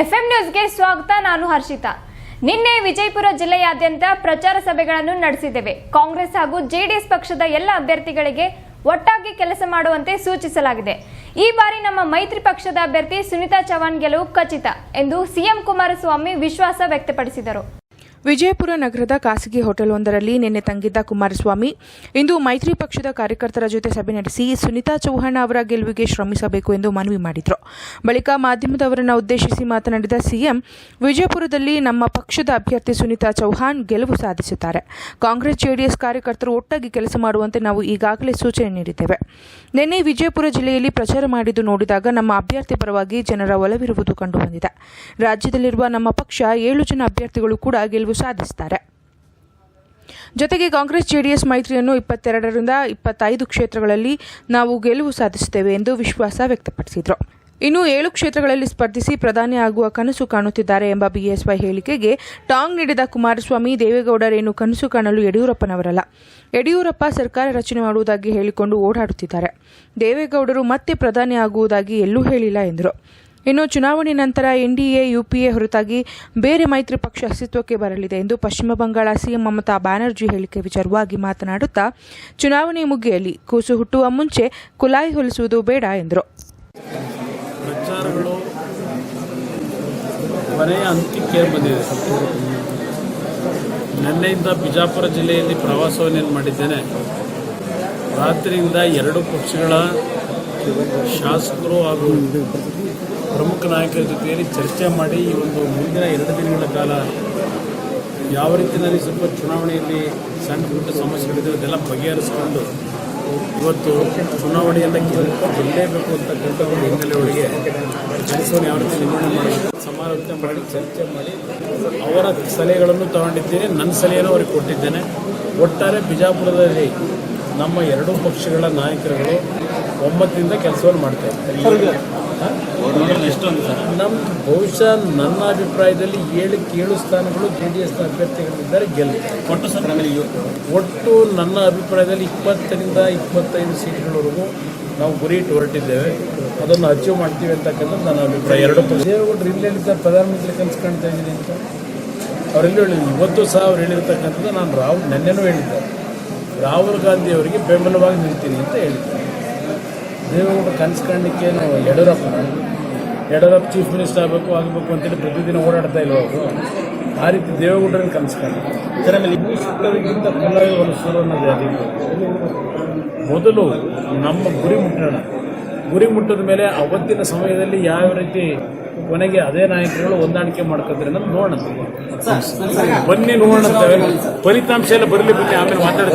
FM ನ್ಯೂಸ್ಗೆ ಸ್ವಾಗತ, ನಾನು ಹರ್ಷಿತಾ. ನಿನ್ನೆ ವಿಜಯಪುರ ಜಿಲ್ಲೆಯಾದ್ಯಂತ ಪ್ರಚಾರ ಸಭೆಗಳನ್ನು ನಡೆಸಿದ್ದೇವೆ. ಕಾಂಗ್ರೆಸ್ ಹಾಗೂ ಜೆಡಿಎಸ್ ಪಕ್ಷದ ಎಲ್ಲ ಅಭ್ಯರ್ಥಿಗಳಿಗೆ ಒಟ್ಟಾಗಿ ಕೆಲಸ ಮಾಡುವಂತೆ ಸೂಚಿಸಲಾಗಿದೆ. ಈ ಬಾರಿ ನಮ್ಮ ಮೈತ್ರಿ ಪಕ್ಷದ ಅಭ್ಯರ್ಥಿ ಸುನಿತಾ ಚೌಹಾಣ್ ಗೆಲುವು ಖಚಿತ ಎಂದು ಸಿಎಂ ಕುಮಾರಸ್ವಾಮಿ ವಿಶ್ವಾಸ ವ್ಯಕ್ತಪಡಿಸಿದರು. ವಿಜಯಪುರ ನಗರದ ಖಾಸಗಿ ಹೋಟೆಲ್ ಒಂದರಲ್ಲಿ ನಿನ್ನೆ ತಂಗಿದ್ದ ಕುಮಾರಸ್ವಾಮಿ. ಇಂದು ಮೈತ್ರಿ ಪಕ್ಷದ ಕಾರ್ಯಕರ್ತರ ಜೊತೆ ಸಭೆ ನಡೆಸಿ ಸುನಿತಾ ಚೌಹಾಣ್ ಅವರ ಗೆಲುವಿಗೆ ಶ್ರಮಿಸಬೇಕು ಎಂದು ಮನವಿ ಮಾಡಿದರು. ಬಳಿಕ ಮಾಧ್ಯಮದವರನ್ನು ಉದ್ದೇಶಿಸಿ ಮಾತನಾಡಿದ ಸಿಎಂ, ವಿಜಯಪುರದಲ್ಲಿ ನಮ್ಮ ಪಕ್ಷದ ಅಭ್ಯರ್ಥಿ ಸುನಿತಾ ಚೌಹಾಣ್ ಗೆಲುವು ಸಾಧಿಸುತ್ತಾರೆ. ಕಾಂಗ್ರೆಸ್ ಜೆಡಿಎಸ್ ಕಾರ್ಯಕರ್ತರು ಒಟ್ಟಾಗಿ ಕೆಲಸ ಮಾಡುವಂತೆ ನಾವು ಈಗಾಗಲೇ ಸೂಚನೆ ನೀಡಿದ್ದೇವೆ. ನಿನ್ನೆ ವಿಜಯಪುರ ಜಿಲ್ಲೆಯಲ್ಲಿ ಪ್ರಚಾರ ಮಾಡಿದ್ದು ನೋಡಿದಾಗ ನಮ್ಮ ಅಭ್ಯರ್ಥಿ ಪರವಾಗಿ ಜನರ ಒಲವಿರುವುದು ಕಂಡುಬಂದಿದೆ. ರಾಜ್ಯದಲ್ಲಿರುವ ನಮ್ಮ ಪಕ್ಷ ಏಳು ಜನ ಅಭ್ಯರ್ಥಿಗಳು ಕೂಡ ಗೆಲುವು ಸಾಧಿಸುತ್ತಾರೆ ಜೊತೆಗೆ ಕಾಂಗ್ರೆಸ್ ಜೆಡಿಎಸ್ ಮೈತ್ರಿಯನ್ನು ಇಪ್ಪತ್ತೆರಡರಿಂದ ಇಪ್ಪತ್ತೈದು ಕ್ಷೇತ್ರಗಳಲ್ಲಿ ನಾವು ಗೆಲುವು ಸಾಧಿಸುತ್ತೇವೆ ಎಂದು ವಿಶ್ವಾಸ ವ್ಯಕ್ತಪಡಿಸಿದರು. ಇನ್ನು ಏಳು ಕ್ಷೇತ್ರಗಳಲ್ಲಿ ಸ್ಪರ್ಧಿಸಿ ಪ್ರಧಾನಿ ಆಗುವ ಕನಸು ಕಾಣುತ್ತಿದ್ದಾರೆ ಎಂಬ ಬಿಎಸ್ವೈ ಹೇಳಿಕೆಗೆ ಟಾಂಗ್ ನೀಡಿದ ಕುಮಾರಸ್ವಾಮಿ ದೇವೇಗೌಡರೇನು ಕನಸು ಕಾಣಲು ಯಡಿಯೂರಪ್ಪನವರಲ್ಲ. ಯಡಿಯೂರಪ್ಪ ಸರ್ಕಾರ ರಚನೆ ಮಾಡುವುದಾಗಿ ಹೇಳಿಕೊಂಡು ಓಡಾಡುತ್ತಿದ್ದಾರೆ. ದೇವೇಗೌಡರು ಮತ್ತೆ ಪ್ರಧಾನಿ ಆಗುವುದಾಗಿ ಎಲ್ಲೂ ಹೇಳಿಲ್ಲ ಎಂದರು. ಇನ್ನು ಚುನಾವಣೆ ನಂತರ ಎನ್ಡಿಎ, ಯುಪಿಎ ಹೊರತಾಗಿ ಬೇರೆ ಮೈತ್ರಿ ಪಕ್ಷ ಅಸ್ತಿತ್ವಕ್ಕೆ ಬರಲಿದೆ ಎಂದು ಪಶ್ಚಿಮ ಬಂಗಾಳ ಸಿಎಂ ಮಮತಾ ಬ್ಯಾನರ್ಜಿ ಹೇಳಿಕೆ ವಿಚಾರವಾಗಿ ಮಾತನಾಡುತ್ತಾ, ಚುನಾವಣೆ ಮುಗಿಯಲ್ಲಿ ಕೂಸು ಹುಟ್ಟುವ ಮುಂಚೆ ಕುಲಾಯಿ ಹೊಲಿಸುವುದು ಬೇಡ ಎಂದರು. ನಿನ್ನೆಯಿಂದ ಬಿಜಾಪುರ ಜಿಲ್ಲೆಯಲ್ಲಿ ಪ್ರವಾಸವನ್ನೇನು ಮಾಡಿದ್ದೇನೆ, ರಾತ್ರಿಯಿಂದ ಎರಡು ಪಕ್ಷಗಳ ಶಾಸಕರು ಹಾಗೂ ಪ್ರಮುಖ ನಾಯಕರ ಜೊತೆಯಲ್ಲಿ ಚರ್ಚೆ ಮಾಡಿ ಈ ಒಂದು ಮುಂದಿನ ಎರಡು ದಿನಗಳ ಕಾಲ ಯಾವ ರೀತಿಯಲ್ಲಿ ಸ್ವಲ್ಪ ಚುನಾವಣೆಯಲ್ಲಿ ಸಣ್ಣ ಪುಟ್ಟ ಸಮಸ್ಯೆಗಳಿದೆ ಅದೆಲ್ಲ ಬಗೆಹರಿಸ್ಕೊಂಡು ಇವತ್ತು ಚುನಾವಣೆಯನ್ನು ಗೆಲ್ ಗೆಲ್ಲೇಬೇಕು ಅಂತಕ್ಕಂಥ ಒಂದು ಹಿನ್ನೆಲೆ ಒಳಗೆ ಕೆಲಸವನ್ನು ಯಾವ ರೀತಿ ನಿರ್ವಹಣೆ ಮಾಡಬೇಕು ಸಮಾಲೋಚನೆ ಮಾಡಿ ಚರ್ಚೆ ಮಾಡಿ. ಅವರ ಸಲಹೆಗಳನ್ನು ತಗೊಂಡಿದ್ದೇನೆ ನನ್ನ ಸಲಹೆಯನ್ನು ಅವರಿಗೆ ಕೊಟ್ಟಿದ್ದೇನೆ. ಒಟ್ಟಾರೆ ಬಿಜಾಪುರದಲ್ಲಿ ನಮ್ಮ ಎರಡೂ ಪಕ್ಷಗಳ ನಾಯಕರುಗಳು ಒಮ್ಮತದಿಂದ ಕೆಲಸವನ್ನು ಮಾಡ್ತಾ ಇದ್ದಾರೆ. ಹಾ? ನಮ್ಮ ಬಹುಶಃ ನನ್ನ ಅಭಿಪ್ರಾಯದಲ್ಲಿ ಏಳು ಏಳು ಸ್ಥಾನಗಳು ಜೆ ಡಿ ಎಸ್ನ ಅಭ್ಯರ್ಥಿಗಳಿದ್ದಾರೆ ಗೆಲ್ಲುತ್ತಾರೆ ಒಟ್ಟು ಒಟ್ಟು ನನ್ನ ಅಭಿಪ್ರಾಯದಲ್ಲಿ ಇಪ್ಪತ್ತರಿಂದ ಇಪ್ಪತ್ತೈದು ಸೀಟ್ಗಳವರೆಗೂ ನಾವು ಗುರಿ ಇಟ್ಟು ಹೊರಟಿದ್ದೇವೆ. ಅದನ್ನು ಅಚೀವ್ ಮಾಡ್ತೀವಿ ಅಂತಕ್ಕಂಥದ್ದು ನನ್ನ ಅಭಿಪ್ರಾಯ. ಎರಡು ದೇವೇಗೌಡರು ಇಲ್ಲಿ ಹೇಳಿದ್ದಾರೆ ಪ್ರಧಾನಮಂತ್ರಿ ಕನಸು ಕಾಣ್ತಾ ಇದ್ದೀನಿ ಅಂತ. ಅವರೆಲ್ಲೂ ಹೇಳಿದ್ರು. ಇವತ್ತು ಸಹ ಅವ್ರು ಹೇಳಿರ್ತಕ್ಕಂಥದ್ದು ನಾನು ರಾಹುಲ್ ನೆನ್ನೆನೂ ಹೇಳಿದ್ದೆ. ರಾಹುಲ್ ಗಾಂಧಿ ಅವರಿಗೆ ಬೆಂಬಲವಾಗಿ ನಿಲ್ತೀನಿ ಅಂತ ಹೇಳಿದ್ದೆ. ದೇವೇಗೌಡರು ಕನಸು ಕಾಣಲಿಕ್ಕೆ ನಾವು ಯಡಿಯೂರಪ್ಪ ಯಡಿಯೂರಪ್ಪ ಚೀಫ್ ಮಿನಿಸ್ಟರ್ ಆಗಬೇಕು ಆಗಬೇಕು ಅಂತೇಳಿ ಪ್ರತಿದಿನ ಓಡಾಡ್ತಾ ಇಲ್ಲ ಅವರು. ಆ ರೀತಿ ದೇವೇಗೌಡರನ್ನು ಕನಸು ಕಾಣ ಇದರ ಮೇಲೆ ಇನ್ನೂ ಸುತ್ತೋದಕ್ಕಿಂತ ಕುಲಾವಿ ಹೊಲಿಸೋದು ಅನ್ನೋದು ಯಾರಿಗೂ ಮೊದಲು ನಮ್ಮ ಗುರಿ ಮುಟ್ಟೋಣ. ಗುರಿ ಮುಟ್ಟಿದ ಮೇಲೆ ಅವತ್ತಿನ ಸಮಯದಲ್ಲಿ ಯಾವ ರೀತಿ ಕೊನೆಗೆ ಅದೇ ನಾಯಕರುಗಳು ಹೊಂದಾಣಿಕೆ ಮಾಡ್ಕೊತಾರೆ ಅನ್ನೋದು ನೋಡೋಣ. ಬನ್ನಿ ನೋಡೋಣ ಫಲಿತಾಂಶ ಎಲ್ಲ ಬರಲಿ ಬನ್ನಿ ಆಮೇಲೆ ಮಾತಾಡ್ತೀವಿ